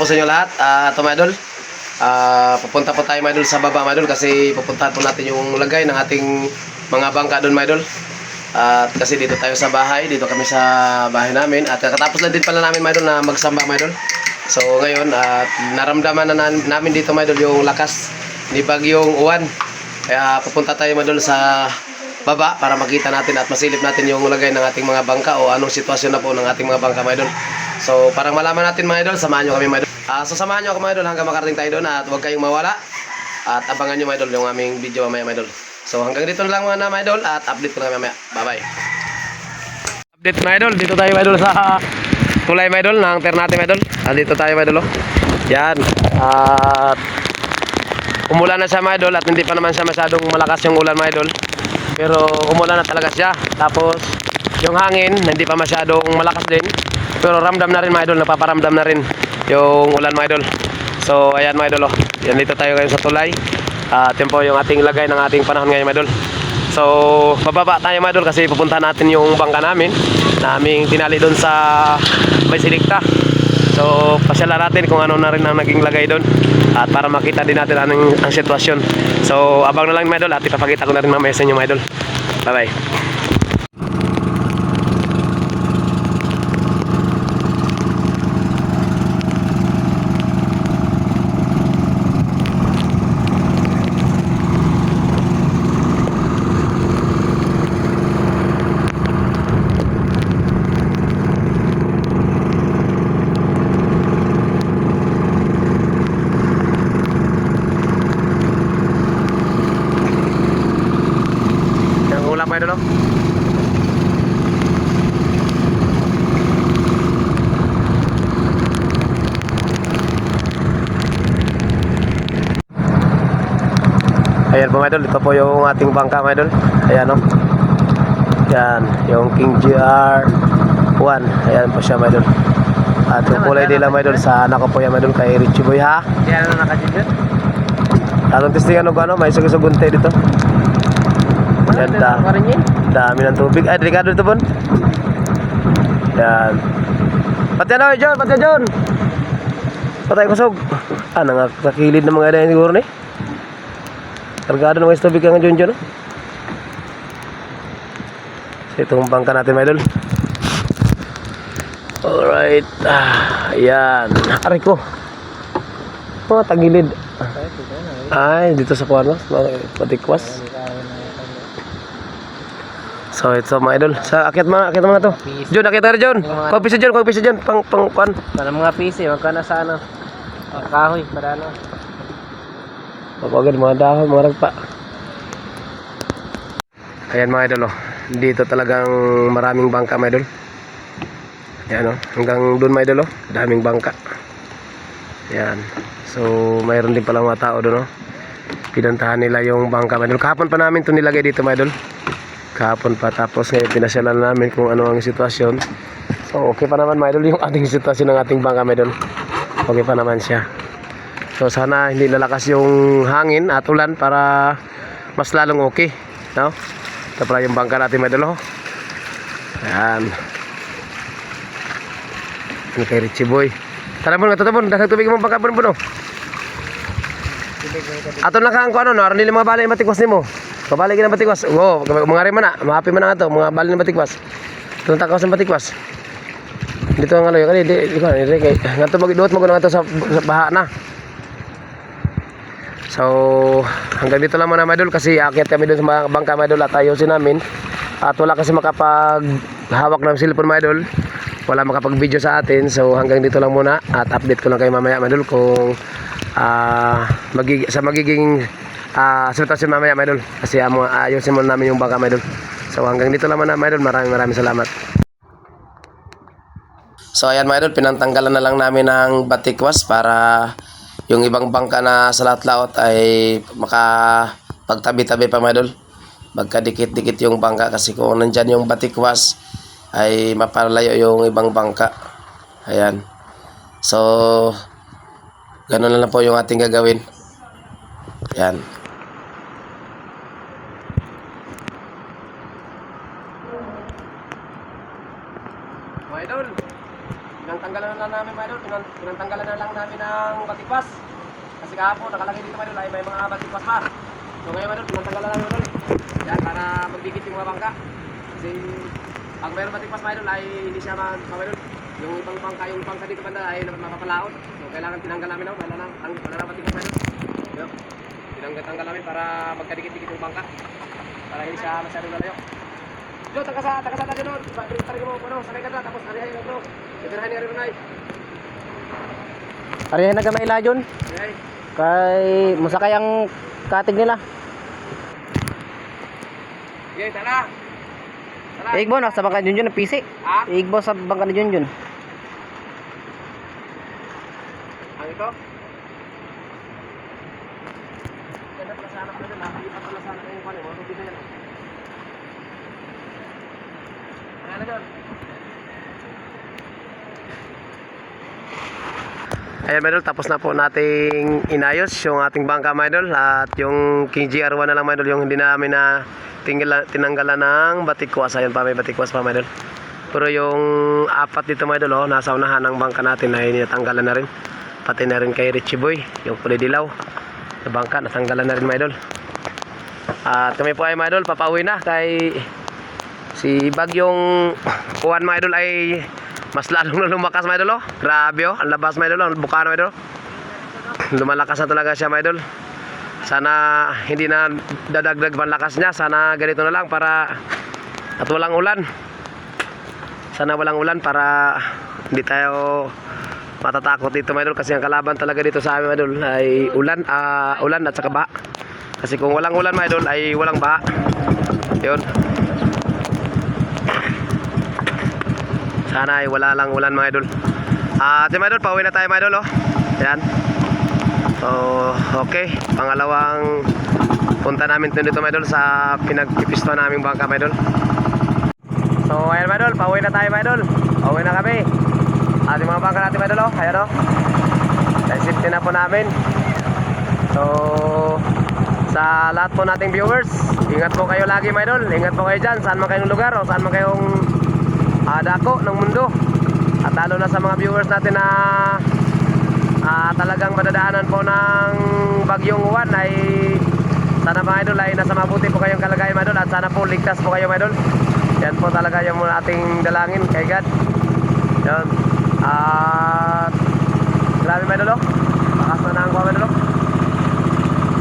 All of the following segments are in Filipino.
po sa inyo lahat. Ah, ito mga idol. Ah, pupunta po tayo mga idol sa baba mga idol kasi pupuntahan po natin yung lagay ng ating mga bangka doon mga idol. At kasi dito tayo sa bahay, dito kami sa bahay namin. At kakatapos lang din pala namin mga idol na magsamba mga idol. So ngayon, at naramdaman na na- namin dito mga idol yung lakas ni Bagyong Uwan. Kaya pupunta tayo mga idol sa baba para makita natin at masilip natin yung lagay ng ating mga bangka o anong sitwasyon na po ng ating mga bangka mga idol. So para malaman natin mga idol, samahan nyo kami mga idol. Ah, so nyo ako mga idol hanggang makarating tayo doon at huwag kayong mawala. At abangan nyo mga idol yung aming video mamaya mga idol. So hanggang dito na lang mga na mga idol at update ko na mamaya. Bye bye. Update mga idol, dito tayo mga idol sa tulay mga idol ng Ternate mga idol. Ah, dito tayo mga idol oh. Yan. At umulan na siya mga idol at hindi pa naman siya masyadong malakas yung ulan mga idol. Pero umulan na talaga siya. Tapos yung hangin hindi pa masyadong malakas din. Pero ramdam na rin mga idol, napaparamdam na rin yung ulan mga idol. So ayan mga idol oh. Yan dito tayo ngayon sa tulay. At yun po yung ating lagay ng ating panahon ngayon mga idol. So bababa tayo mga idol kasi pupuntahan natin yung bangka namin na aming tinali doon sa may. So, pasyalan natin kung ano na rin ang naging lagay doon at para makita din natin anong ang sitwasyon. So, abang na lang mga idol at ipapakita ko na rin mamaya sa inyo mga idol. Bye-bye. Yung ulam mga idol, oh. Ayan po mga idol, ito po yung ating bangka mga idol. Ayan o. Yan, yung King GR 1. Ayan po siya mga idol. At yung kulay nila mga idol sa anak ko po yan mga idol kay Richie Boy ha. Kaya na nakadyan Anong testingan ko ano, may sugunte dito. Pa rin yun. Dami ng tubig. Ay, delikado ito, Bon. Yan. Pati ano, John? Pati John! Patay kusog. Ah, nangakakilid ng mga yan siguro ni. Kargado ng tubig ang John. oh. So, itong bangka natin, mga idol. Alright. Ah, yan. Aray ko. Mga tagilid. Ay, dito sa kuwan, no? Patikwas. So ito mga idol. Sa akit mga akit mga to. John, akit ka rin, John. Kung pisa John, kung pisa John pang pang kuan. Sana mga PC, magkana sa ano. ah, Kahoy, para ano. Papagad mga dahon, mga ragpa. Ayan mga idol oh. Dito talagang maraming bangka mga idol. Ayan oh. Hanggang doon mga idol oh. Daming bangka. Ayan. So mayroon din pala mga tao doon oh. Pinantahan nila yung bangka mga idol. Kahapon pa namin ito nilagay dito mga idol. Kahapon pa tapos ngayon pinasyalan namin kung ano ang sitwasyon. So okay pa naman mga idol yung ating sitwasyon ng ating bangka mga idol. Okay pa naman siya. So sana hindi lalakas yung hangin at ulan para mas lalong okay. No? Ito pala yung bangka natin mga idol. oh. Ayan. Ano kay Richie Boy. Tara mo nga, tatapon. Dasag tubig mo bangka po no. Ato na kang ano no, aron nila mga balay matikwas nimo. Kabali gina batikwas. Oo, mga rin man na, mahapi man na ato, mga balay na batikwas. Tunta ka sa batikwas. Dito ang aloy, kani di di ni kay ngato magduot mo nga to sa, sa baha na. So, hanggang dito lang mga idol kasi akit kami doon sa mga bangka mga idol at ayusin namin. At wala kasi makapag hawak ng cellphone mga idol. Wala makapag-video sa atin. So, hanggang dito lang muna at update ko lang kayo mamaya mga idol kung ah magig sa magiging ah sitwasyon mamaya mga idol. Kasi uh, ayusin muna namin yung bangka mga idol. So, hanggang dito lang muna mga idol. Maraming maraming salamat. So ayan mga pinantanggalan na lang namin ng batikwas para yung ibang bangka na sa laot-laot ay makapagtabi-tabi pa mga. Magkadikit-dikit yung bangka kasi kung nandyan yung batikwas ay mapalayo yung ibang bangka. Ayan. So, ganun lang po yung ating gagawin. Ayan. Mga idol, ilang tinatanggalan na Tinatanggalan na lang namin ng batikwas. Kasi kahapon, nakalagay dito, ay may mga batikwas pa. So ngayon, tinatanggalan na namin, idol. Yan, para magdikit yung mga bangka. Kasi pag mayroong batikwas, mga idol, ay hindi siya idol. Yung ibang bangka, yung bangka dito banda ay mapapalaot. So kailangan tinanggal namin, no? Wala lang, ang wala lang batikwas, mga idol. So, tinanggal-tanggal namin para magkadikit-dikit yung bangka. Para hindi siya masyadong lalayo. Jo, taga sa taga sa taga doon. Tarik mo ano, sakay ka na tapos ari ay bro. Ibirahan ni ari runay. Arihan na gamay lajon. Ay. Kay ang katig nila. Sige, tara. Tara. Igbo na sa bangka Junjun na pisi. Ha? Igbo sa bangka ni Junjun. Ang ito. Ganda pala sana pala na. Ipat pala sana yung pala. Ano dito yan? Ano doon? Ayan, Idol, tapos na po nating inayos yung ating bangka, mga. At yung King GR1 na lang, mga yung hindi namin na tingala, tinanggalan ng batikwas. Ayan pa, may batikwas pa, mga. Pero yung apat dito, mga oh, nasa unahan ng bangka natin ay natanggalan na rin. Pati na rin kay Richie Boy, yung kulay dilaw. Na bangka, natanggalan na rin, mga Idol. At kami po ay, mga papauwi na kay si Bagyong Kuwan, mga ay mas lalong na lumakas mga idol oh. Grabe oh, ang labas mga idol, ang bukano mga idol. Lumalakas na talaga siya mga idol. Sana hindi na dadagdag pa lakas niya. Sana ganito na lang para at walang ulan. Sana walang ulan para hindi tayo matatakot dito mga idol kasi ang kalaban talaga dito sa amin mga idol ay ulan, ah, ulan at saka baha. Kasi kung walang ulan mga idol ay walang baha. Yun. Sana ay wala lang ulan mga idol. Ah, uh, mga idol, pauwi na tayo mga idol, oh. Ayan. So, okay. Pangalawang punta namin dito mga idol sa pinagpipisto naming bangka mga idol. So, ayan mga idol, pauwi na tayo mga idol. Pauwi na kami. Ating mga bangka natin mga idol, oh. Ayan, oh. Safety na po namin. So, sa lahat po nating viewers, ingat po kayo lagi mga idol. Ingat po kayo dyan, saan man kayong lugar o saan man kayong uh, dako ng mundo. At lalo na sa mga viewers natin na ah, talagang madadaanan po ng bagyong uwan ay sana mga idol ay nasa mabuti po kayong kalagayan mga idol. At sana po ligtas po kayo mga idol. Yan po talaga yung ating dalangin kay God. Yan at grabe mga idol oh. lakas na ng mga idol oh.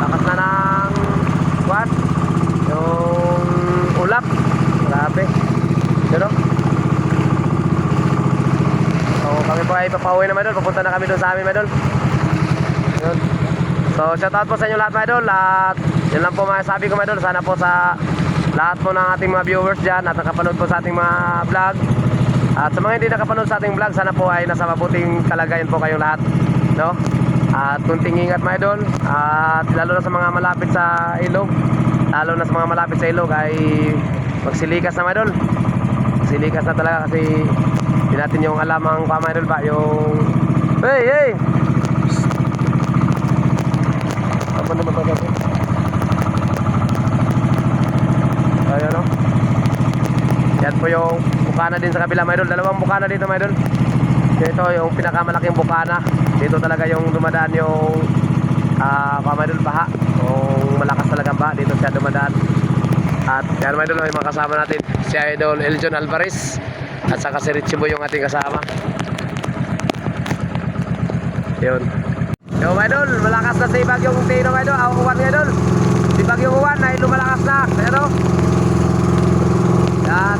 lakas na ng what yung ulap grabe yun oh. So kami po ay papauwi na Madol. Pupunta na kami doon sa amin Madol. Yun. So shout out po sa inyo lahat Madol. At yun lang po masasabi ko Madol. Sana po sa lahat po ng ating mga viewers dyan at nakapanood po sa ating mga vlog. At sa mga hindi nakapanood sa ating vlog, sana po ay nasa mabuting kalagayan po kayong lahat. No? At kunting ingat mga idol. At lalo na sa mga malapit sa ilog. Lalo na sa mga malapit sa ilog ay magsilikas na mga idol. Magsilikas na talaga kasi hindi natin yung alam ang mga idol ba yung Hey, hey! Apa naman ito kasi? Ayan o. Yan po yung bukana din sa kabila idol. Dalawang bukana dito mga idol. Ito yung pinakamalaking bukana. Dito talaga yung dumadaan yung ah uh, mga idol baha. Kung malakas talaga baha, dito siya dumadaan. At yan idol, yung mga kasama natin. Si Idol Eljon Alvarez. At saka si Richie Boy yung ating kasama. Yun. Yo, mga idol, malakas na si Bagyong Tino, mga idol. Ako uwan, mga idol. Si Bagyong uwan ay lumalakas na. Pero, yan.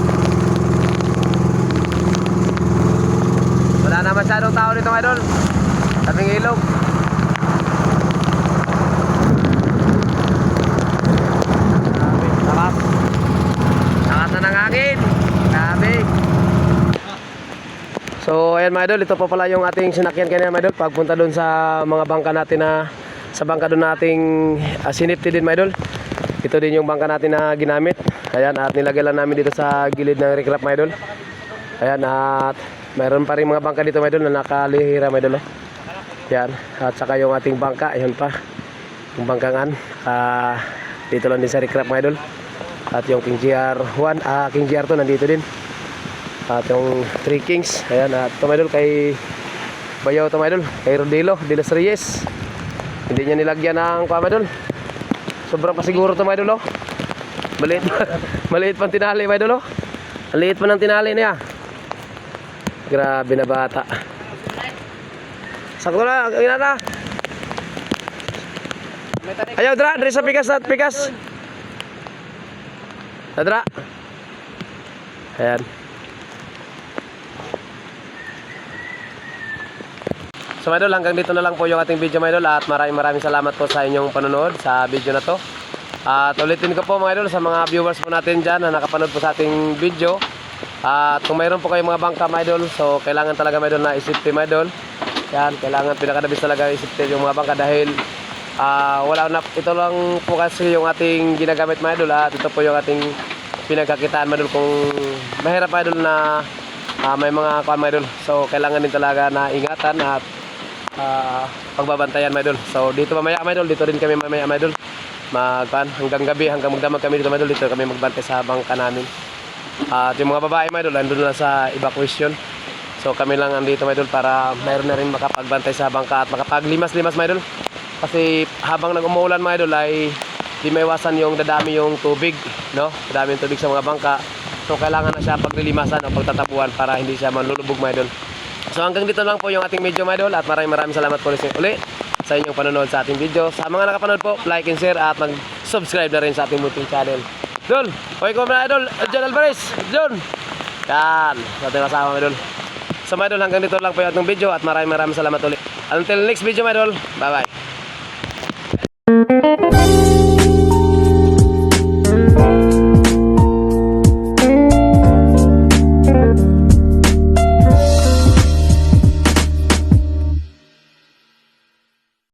Wala na masyadong tao dito, mga idol. Tabing ilog. Grabe, lakas. Lakas na ng hangin. Grabe. So ayan mga idol, ito pa pala yung ating sinakyan kanina mga idol Pagpunta doon sa mga bangka natin na Sa bangka doon nating uh, sinipti din mga idol. Ito din yung bangka natin na ginamit. Ayan at nilagay lang namin dito sa gilid ng recrap mga idol. Ayan at mayroon pa rin mga bangka dito mga idol na nakalihira mga idol oh. Ayan at saka yung ating bangka, ayan pa. Yung bangkangan uh, Dito lang din sa recrap mga idol. At yung King GR1, ah King GR2 nandito din At yung Three Kings. Ayan, at idol kay Bayaw idol. Kay Rodilo, de los Reyes. Hindi niya nilagyan ng idol. Sobrang mga idol, oh. Maliit, maliit pang tinali mga idol, oh. Ang pa ng tinali niya. Grabe na bata. Sakto na, ang ina na. Ayaw, dra, dra sa pikas at pikas. Dra. Ayan. So mga idol, hanggang dito na lang po yung ating video mga idol at maraming maraming salamat po sa inyong panonood sa video na to. At ulitin ko po mga idol sa mga viewers po natin dyan na nakapanood po sa ating video. At kung mayroon po kayong mga bangka mga idol, so kailangan talaga mga idol na isipte mga idol. Yan, kailangan pinakadabis talaga isipte yung mga bangka dahil ah wala na, ito lang po kasi yung ating ginagamit mga idol at ito po yung ating pinagkakitaan mga idol kung mahirap mga idol na ah, may mga kuan mga idol. So kailangan din talaga na ingatan at ah, pagbabantayan mga idol. So dito mamaya mga idol, dito rin kami mamaya mga idol. Magpan hanggang gabi, hanggang magdamag kami dito mga idol, dito kami magbantay sa bangka namin. At yung mga babae mga idol, andun na sa evacuation. So kami lang andito mga idol para mayroon na rin makapagbantay sa bangka at makapaglimas-limas mga idol. Kasi habang nag-umuulan mga idol ay di maiwasan yung dadami yung tubig, no? Dadami yung tubig sa mga bangka. So kailangan na siya paglilimasan o pagtatapuan para hindi siya manlulubog mga idol. So hanggang dito lang po yung ating video mga idol at maraming maraming salamat po uli sa inyong panonood sa ating video. Sa mga nakapanood po, like and share at mag-subscribe na rin sa ating munting channel. Dol, okay ko mga idol, John Alvarez, John. Yan, sa ating kasama mga idol. So mga idol, hanggang dito lang po yung ating video at maraming maraming salamat ulit. Until next video mga idol, bye bye.